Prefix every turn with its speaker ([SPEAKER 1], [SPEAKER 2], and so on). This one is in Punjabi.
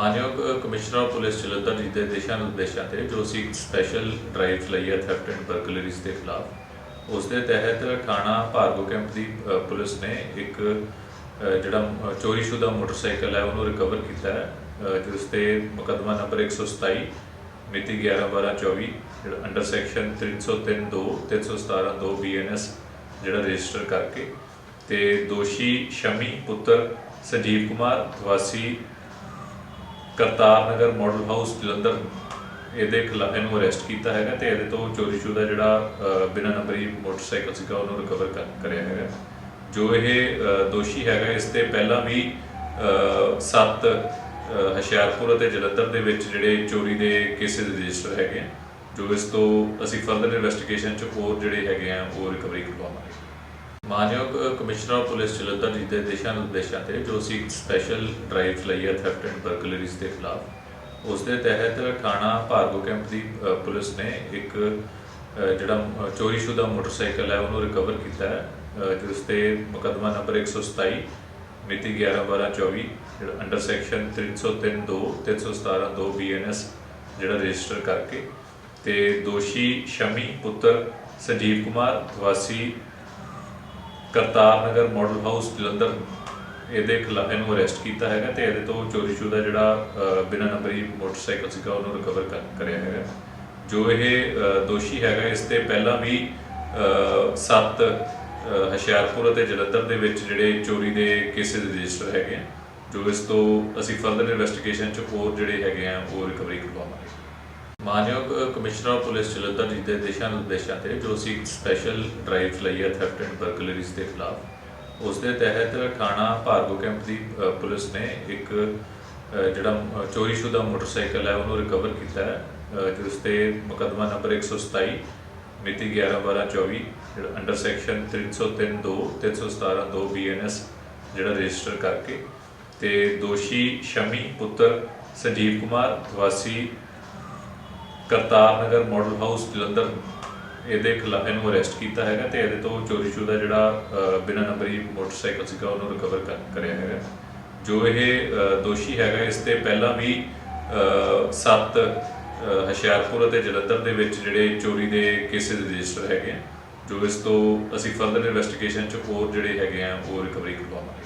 [SPEAKER 1] ਮਾਨਯੋਗ ਕਮਿਸ਼ਨਰ ਆਫ ਪੁਲਿਸ ਜਲੰਧਰ ਜੀ ਦੇ ਦਿਸ਼ਾ ਨਿਰਦੇਸ਼ਾਂ ਤੇ ਜੋ ਅਸੀਂ ਇੱਕ ਸਪੈਸ਼ਲ ਡਰਾਈਵ ਚਲਾਈ ਹੈ ਥੈਫਟ ਐਂਡ ਬਰਗਲਰੀਜ਼ ਦੇ ਖਿਲਾਫ ਉਸ ਦੇ ਤਹਿਤ ਥਾਣਾ ਭਾਰਗੋ ਕੈਂਪ ਦੀ ਪੁਲਿਸ ਨੇ ਇੱਕ ਜਿਹੜਾ ਅ, ਚੋਰੀਸ਼ੁਦਾ ਮੋਟਰਸਾਈਕਲ ਹੈ ਉਹਨੂੰ ਰਿਕਵਰ ਕੀਤਾ ਹੈ ਜਿਸ ਤੇ ਮੁਕੱਦਮਾ ਨੰਬਰ 127 ਮਿਤੀ 11/12/24 ਜਿਹੜਾ ਅੰਡਰ ਸੈਕਸ਼ਨ 303 2 317 2 ਬੀਐਨਐਸ ਜਿਹੜਾ ਰਜਿਸਟਰ ਕਰਕੇ ਤੇ ਦੋਸ਼ੀ ਸ਼ਮੀ ਪੁੱਤਰ ਸੰਜੀਵ ਕੁਮਾਰ ਵਾਸੀ ਕਰਤਾਰ ਨਗਰ ਮਾਡਲ ਹਾਊਸ ਜਲੰਧਰ ਇਹਦੇ ਖਿਲਾਫ ਇਹਨੂੰ ਅਰੈਸਟ ਕੀਤਾ ਹੈਗਾ ਤੇ ਇਹਦੇ ਤੋਂ ਚੋਰੀਸ਼ੁਦਾ ਜਿਹੜਾ ਬਿਨਾਂ ਨੰਬਰੀ ਮੋਟਰਸਾਈਕਲ ਸੀਗਾ ਉਹਨੂੰ ਰਿਕਵਰ ਕਰਿਆ ਹੈਗਾ। ਜੋ ਇਹ ਦੋਸ਼ੀ ਹੈਗਾ ਇਸ ਤੇ ਪਹਿਲਾਂ ਵੀ ਸੱਤ ਅ, ਹੁਸ਼ਿਆਰਪੁਰ ਅਤੇ ਜਲੰਧਰ ਦੇ ਵਿੱਚ ਜਿਹੜੇ ਚੋਰੀ ਦੇ ਕੇਸਿਸ ਰਜਿਸਟਰ ਹੈਗੇ ਆ, ਜੋ ਇਸ ਤੋਂ ਅਸੀਂ ਫਰਦਰ ਇਨਵੈਸਟੀਗੇਸ਼ਨ ਚ ਹੋਰ ਜਿਹੜੇ ਹੈਗੇ ਆ ਉਹ ਰਿਕਵਰੀ ਕਰਵਾਵਾਂਗੇ। ਮਾਨਯੋਗ ਕਮਿਸ਼ਨਰ ਆਫ ਪੁਲਿਸ ਜਲੰਧਰ ਜੀ ਦੇ ਦਿਸ਼ਾ ਨਿਰਦੇਸ਼ਾਂ ਤੇ ਜੋ ਅਸੀਂ ਸਪੈਸ਼ਲ ਡਰਾਈਵ ਚਲਾਈ ਹੈ ਥੈਫਟ ਐਂਡ ਬਰਗਲਰੀਜ਼ ਦੇ ਖਿਲਾਫ ਉਸ ਦੇ ਤਹਿਤ ਥਾਣਾ ਭਾਰਗੋ ਕੈਂਪ ਦੀ ਪੁਲਿਸ ਨੇ ਇੱਕ ਜਿਹੜਾ ਅ, ਚੋਰੀਸ਼ੁਦਾ ਮੋਟਰਸਾਈਕਲ ਹੈ ਉਹਨੂੰ ਰਿਕਵਰ ਕੀਤਾ ਹੈ ਜਿਸ ਤੇ ਮੁਕੱਦਮਾ ਨੰਬਰ 127 ਮਿਤੀ 11/12/24 ਜਿਹੜਾ ਅੰਡਰ ਸੈਕਸ਼ਨ 303 2 317 2 ਬੀਐਨਐਸ ਜਿਹੜਾ ਰਜਿਸਟਰ ਕਰਕੇ ਤੇ ਦੋਸ਼ੀ ਸ਼ਮੀ ਪੁੱਤਰ ਸੰਜੀਵ ਕੁਮਾਰ ਵਾਸੀ ਕਰਤਾਰ ਨਗਰ ਮਾਡਲ ਹਾਊਸ ਜਲੰਧਰ ਇਹਦੇ ਖਿਲਾਫ ਇਹਨੂੰ ਅਰੈਸਟ ਕੀਤਾ ਹੈਗਾ ਤੇ ਇਹਦੇ ਤੋਂ ਚੋਰੀਸ਼ੁਦਾ ਜਿਹੜਾ ਬਿਨਾਂ ਨੰਬਰੀ ਮੋਟਰਸਾਈਕਲ ਸੀਗਾ ਉਹਨੂੰ ਰਿਕਵਰ ਕਰਿਆ ਹੈਗਾ। ਜੋ ਇਹ ਦੋਸ਼ੀ ਹੈਗਾ ਇਸ ਤੇ ਪਹਿਲਾਂ ਵੀ ਅ, ਸੱਤ ਹੁਸ਼ਿਆਰਪੁਰ ਅਤੇ ਜਲੰਧਰ ਦੇ ਵਿੱਚ ਜਿਹੜੇ ਚੋਰੀ ਦੇ ਕੇਸਿਸ ਰਜਿਸਟਰ ਹੈਗੇ ਆ ਜੋ ਇਸ ਤੋਂ ਅਸੀਂ ਫਰਦਰ ਇਨਵੈਸਟੀਗੇਸ਼ਨ ਚ ਹੋਰ ਜਿਹੜੇ ਹੈਗੇ ਆ ਉਹ ਰਿਕਵਰੀ ਕਰਵਾਵਾਂਗੇ। ਮਾਨਯੋਗ ਕਮਿਸ਼ਨਰ ਆਫ ਪੁਲਿਸ ਜਲੰਧਰ ਜੀ ਦੇ ਦਿਸ਼ਾ ਨਿਰਦੇਸ਼ਾਂ ਤੇ ਜੋ ਅਸੀਂ ਸਪੈਸ਼ਲ ਡਰਾਈਵ ਚਲਾਈ ਹੈ ਥੈਫਟ ਐਂਡ ਬਰਗਲਰੀਜ਼ ਦੇ ਖਿਲਾਫ ਉਸ ਦੇ ਤਹਿਤ ਥਾਣਾ ਭਾਰਗੋ ਕੈਂਪ ਦੀ ਪੁਲਿਸ ਨੇ ਇੱਕ ਜਿਹੜਾ ਅ, ਚੋਰੀਸ਼ੁਦਾ ਮੋਟਰਸਾਈਕਲ ਹੈ ਉਹਨੂੰ ਰਿਕਵਰ ਕੀਤਾ ਹੈ ਜਿਸ ਤੇ ਮੁਕੱਦਮਾ ਨੰਬਰ 127 ਮਿਤੀ 11/12/24 ਜਿਹੜਾ ਅੰਡਰ ਸੈਕਸ਼ਨ 303 2 317 2 ਬੀਐਨਐਸ ਜਿਹੜਾ ਰਜਿਸਟਰ ਕਰਕੇ ਤੇ ਦੋਸ਼ੀ ਸ਼ਮੀ ਪੁੱਤਰ ਸੰਜੀਵ ਕੁਮਾਰ ਵਾਸੀ ਕਰਤਾਰ ਨਗਰ ਮਾਡਲ ਹਾਊਸ ਜਲੰਧਰ ਇਹਦੇ ਖਿਲਾਫ ਇਹਨੂੰ ਅਰੈਸਟ ਕੀਤਾ ਹੈਗਾ ਤੇ ਇਹਦੇ ਤੋਂ ਚੋਰੀਸ਼ੁਦਾ ਜਿਹੜਾ ਬਿਨਾਂ ਨੰਬਰੀ ਮੋਟਰਸਾਈਕਲ ਸੀਗਾ ਉਹਨੂੰ ਰਿਕਵਰ ਕਰਿਆ ਹੈਗਾ। ਜੋ ਇਹ ਦੋਸ਼ੀ ਹੈਗਾ ਇਸ ਤੇ ਪਹਿਲਾਂ ਵੀ ਸੱਤ ਅ, ਹੁਸ਼ਿਆਰਪੁਰ ਅਤੇ ਜਲੰਧਰ ਦੇ ਵਿੱਚ ਜਿਹੜੇ ਚੋਰੀ ਦੇ ਕੇਸਿਸ ਰਜਿਸਟਰ ਹੈਗੇ ਆ ਜੋ ਇਸ ਤੋਂ ਅਸੀਂ ਫਰਦਰ ਇਨਵੈਸਟੀਗੇਸ਼ਨ ਚ ਹੋਰ ਜਿਹੜੇ ਹੈਗੇ ਆ ਉਹ ਰਿਕਵਰੀ ਕਰਵਾਵਾਂਗੇ।